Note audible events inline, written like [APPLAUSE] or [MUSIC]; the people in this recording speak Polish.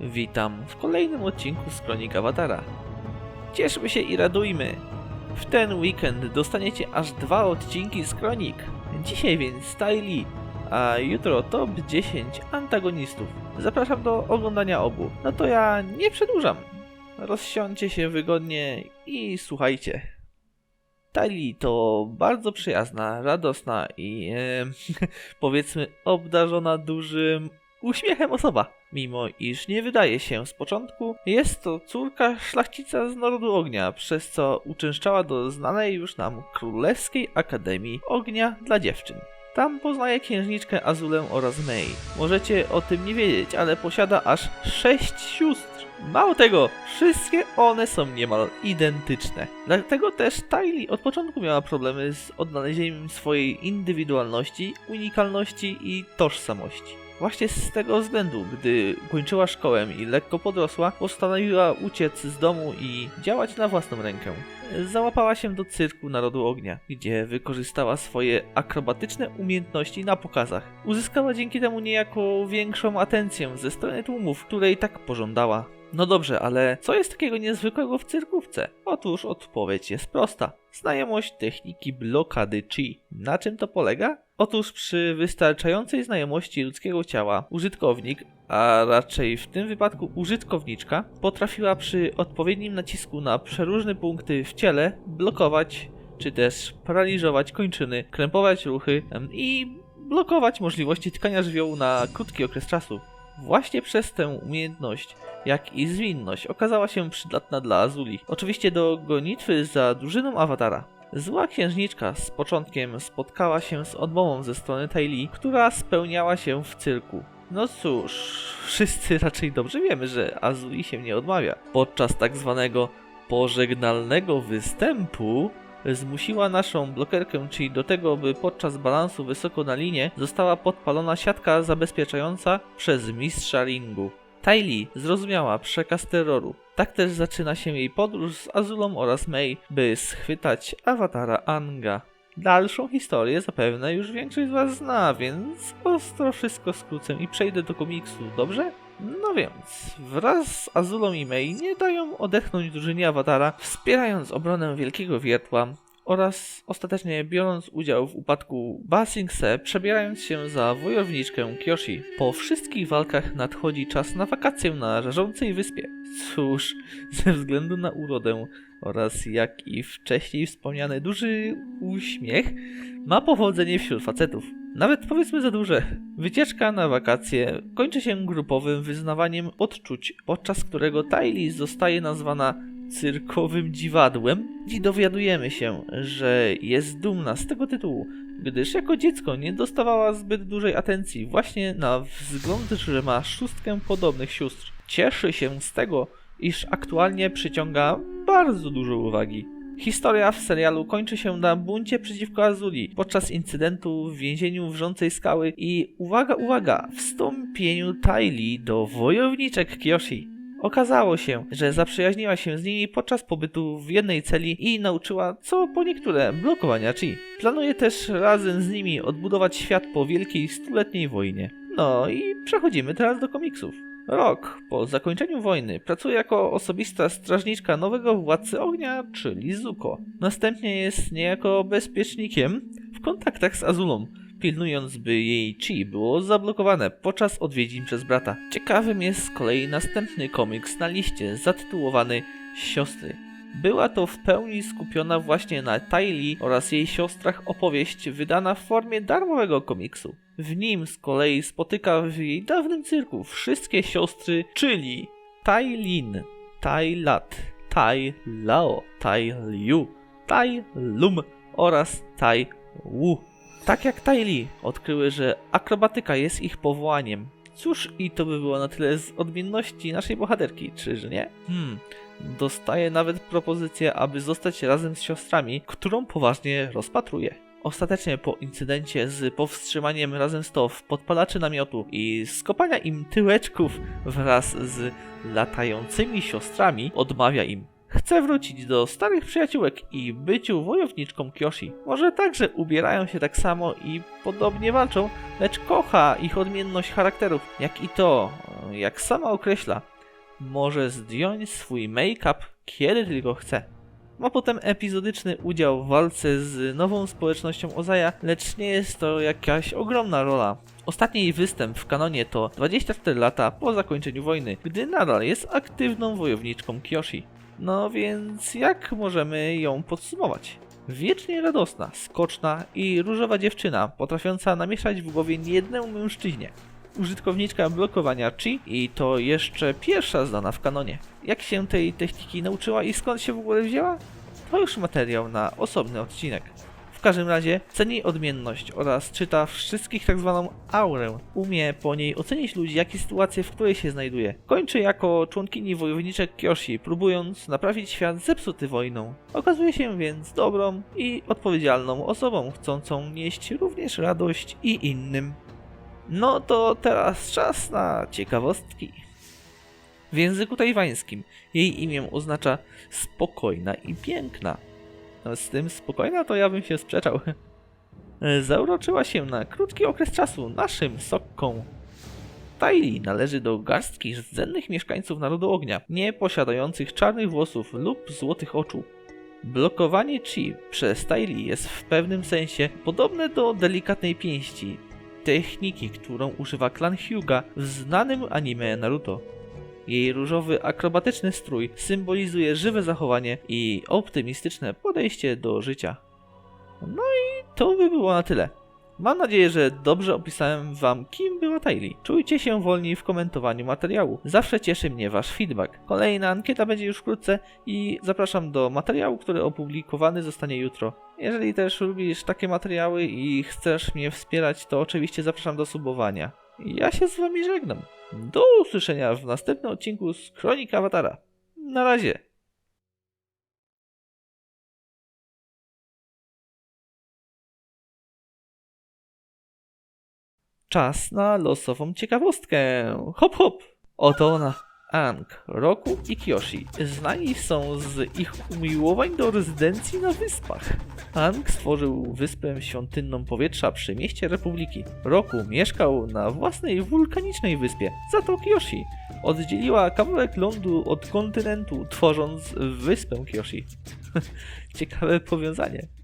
Witam w kolejnym odcinku z Kronik Awatara. Cieszmy się i radujmy! W ten weekend dostaniecie aż dwa odcinki z Kronik. Dzisiaj więc Styli, a jutro top 10 antagonistów. Zapraszam do oglądania obu. No to ja nie przedłużam. Rozsiądźcie się wygodnie i słuchajcie. Tali to bardzo przyjazna, radosna i e, [LAUGHS] powiedzmy obdarzona dużym uśmiechem osoba. Mimo iż nie wydaje się z początku, jest to córka szlachcica z Narodu Ognia, przez co uczęszczała do znanej już nam Królewskiej Akademii Ognia dla Dziewczyn. Tam poznaje księżniczkę Azulę oraz May. Możecie o tym nie wiedzieć, ale posiada aż sześć sióstr. Mało tego, wszystkie one są niemal identyczne. Dlatego też Tylee od początku miała problemy z odnalezieniem swojej indywidualności, unikalności i tożsamości. Właśnie z tego względu, gdy kończyła szkołę i lekko podrosła, postanowiła uciec z domu i działać na własną rękę. Załapała się do cyrku Narodu Ognia, gdzie wykorzystała swoje akrobatyczne umiejętności na pokazach. Uzyskała dzięki temu niejako większą atencję ze strony tłumów, której tak pożądała. No dobrze, ale co jest takiego niezwykłego w cyrkówce? Otóż odpowiedź jest prosta. Znajomość techniki blokady chi. Na czym to polega? Otóż przy wystarczającej znajomości ludzkiego ciała użytkownik, a raczej w tym wypadku użytkowniczka, potrafiła przy odpowiednim nacisku na przeróżne punkty w ciele blokować czy też paraliżować kończyny, krępować ruchy i blokować możliwości tkania żywiołu na krótki okres czasu. Właśnie przez tę umiejętność, jak i zwinność, okazała się przydatna dla Azuli. Oczywiście do gonitwy za drużyną awatara. Zła księżniczka z początkiem spotkała się z odmową ze strony Taili, która spełniała się w cyrku. No cóż, [LAUGHS] wszyscy raczej dobrze wiemy, że Azuli się nie odmawia. Podczas tak zwanego pożegnalnego występu zmusiła naszą blokerkę, czyli do tego, by podczas balansu wysoko na linie została podpalona siatka zabezpieczająca przez mistrza ringu. Tylee zrozumiała przekaz terroru. Tak też zaczyna się jej podróż z Azulą oraz May, by schwytać awatara Anga. Dalszą historię zapewne już większość z Was zna, więc ostro wszystko skrócę i przejdę do komiksu, dobrze? No więc, wraz z Azulą i May nie dają odetchnąć drużynie awatara, wspierając obronę Wielkiego Wiertła oraz ostatecznie biorąc udział w upadku Ba Sing Se, przebierając się za wojowniczkę Kyoshi. Po wszystkich walkach nadchodzi czas na wakację na żarzącej wyspie. Cóż, ze względu na urodę oraz jak i wcześniej wspomniany duży uśmiech, ma powodzenie wśród facetów. Nawet powiedzmy za duże. Wycieczka na wakacje kończy się grupowym wyznawaniem odczuć, podczas którego Tylee zostaje nazwana cyrkowym dziwadłem i dowiadujemy się, że jest dumna z tego tytułu, gdyż jako dziecko nie dostawała zbyt dużej atencji właśnie na wzgląd, że ma szóstkę podobnych sióstr. Cieszy się z tego, iż aktualnie przyciąga bardzo dużo uwagi. Historia w serialu kończy się na buncie przeciwko Azuli podczas incydentu w więzieniu wrzącej skały i uwaga, uwaga, wstąpieniu Tylee do wojowniczek Kyoshi. Okazało się, że zaprzyjaźniła się z nimi podczas pobytu w jednej celi i nauczyła, co po niektóre, blokowania chi. Planuje też razem z nimi odbudować świat po wielkiej stuletniej wojnie. No i przechodzimy teraz do komiksów. Rok po zakończeniu wojny pracuje jako osobista strażniczka nowego władcy ognia, czyli Zuko. Następnie jest niejako bezpiecznikiem w kontaktach z Azulą, pilnując by jej chi było zablokowane podczas odwiedzin przez brata. Ciekawym jest z kolei następny komiks na liście zatytułowany Siostry. Była to w pełni skupiona właśnie na Tylee oraz jej siostrach opowieść wydana w formie darmowego komiksu. W nim z kolei spotyka w jej dawnym cyrku wszystkie siostry, czyli Tailin, Tailat, Tai Lao, Tai Liu, Tai Lum oraz Tai Wu. Tak jak Tylee odkryły, że akrobatyka jest ich powołaniem. Cóż, i to by było na tyle z odmienności naszej bohaterki, czyż nie? Hmm, dostaje nawet propozycję, aby zostać razem z siostrami, którą poważnie rozpatruje. Ostatecznie po incydencie z powstrzymaniem razem z TOW podpalaczy namiotu i skopania im tyłeczków wraz z latającymi siostrami odmawia im. Chce wrócić do starych przyjaciółek i byciu wojowniczką Kyoshi. Może także ubierają się tak samo i podobnie walczą, lecz kocha ich odmienność charakterów, jak i to, jak sama określa, może zdjąć swój make-up kiedy tylko chce. Ma potem epizodyczny udział w walce z nową społecznością Ozaja, lecz nie jest to jakaś ogromna rola. Ostatni jej występ w kanonie to 24 lata po zakończeniu wojny, gdy nadal jest aktywną wojowniczką Kyoshi. No więc jak możemy ją podsumować? Wiecznie radosna, skoczna i różowa dziewczyna, potrafiąca namieszać w głowie niejednemu mężczyźnie. Użytkowniczka blokowania chi i to jeszcze pierwsza znana w kanonie. Jak się tej techniki nauczyła i skąd się w ogóle wzięła? To już materiał na osobny odcinek. Każdym razie ceni odmienność oraz czyta wszystkich tak zwaną aurę. Umie po niej ocenić ludzi, jak i sytuację, w której się znajduje. Kończy jako członkini wojowniczek Kyoshi, próbując naprawić świat zepsuty wojną. Okazuje się więc dobrą i odpowiedzialną osobą, chcącą nieść również radość i innym. No to teraz czas na ciekawostki. W języku tajwańskim jej imię oznacza spokojna i piękna. No, z tym spokojna to ja bym się sprzeczał. [LAUGHS] Zauroczyła się na krótki okres czasu naszym sokką. Tylee należy do garstki rdzennych mieszkańców Narodu Ognia, nie posiadających czarnych włosów lub złotych oczu. Blokowanie chi przez Tylee jest w pewnym sensie podobne do delikatnej pięści, techniki, którą używa klan Hyuga w znanym anime Naruto. Jej różowy, akrobatyczny strój symbolizuje żywe zachowanie i optymistyczne podejście do życia. No i to by było na tyle. Mam nadzieję, że dobrze opisałem Wam, kim była Tylee. Czujcie się wolniej w komentowaniu materiału. Zawsze cieszy mnie Wasz feedback. Kolejna ankieta będzie już wkrótce i zapraszam do materiału, który opublikowany zostanie jutro. Jeżeli też lubisz takie materiały i chcesz mnie wspierać, to oczywiście zapraszam do subowania. Ja się z Wami żegnam. Do usłyszenia w następnym odcinku z Kronik Awatara. Na razie. Czas na losową ciekawostkę. Hop hop! Oto ona. Ang, Roku i Kyoshi znani są z ich umiłowań do rezydencji na wyspach. Ang stworzył wyspę świątynną powietrza przy mieście Republiki. Roku mieszkał na własnej wulkanicznej wyspie, za to Kyoshi oddzieliła kawałek lądu od kontynentu, tworząc wyspę Kyoshi. [LAUGHS] Ciekawe powiązanie.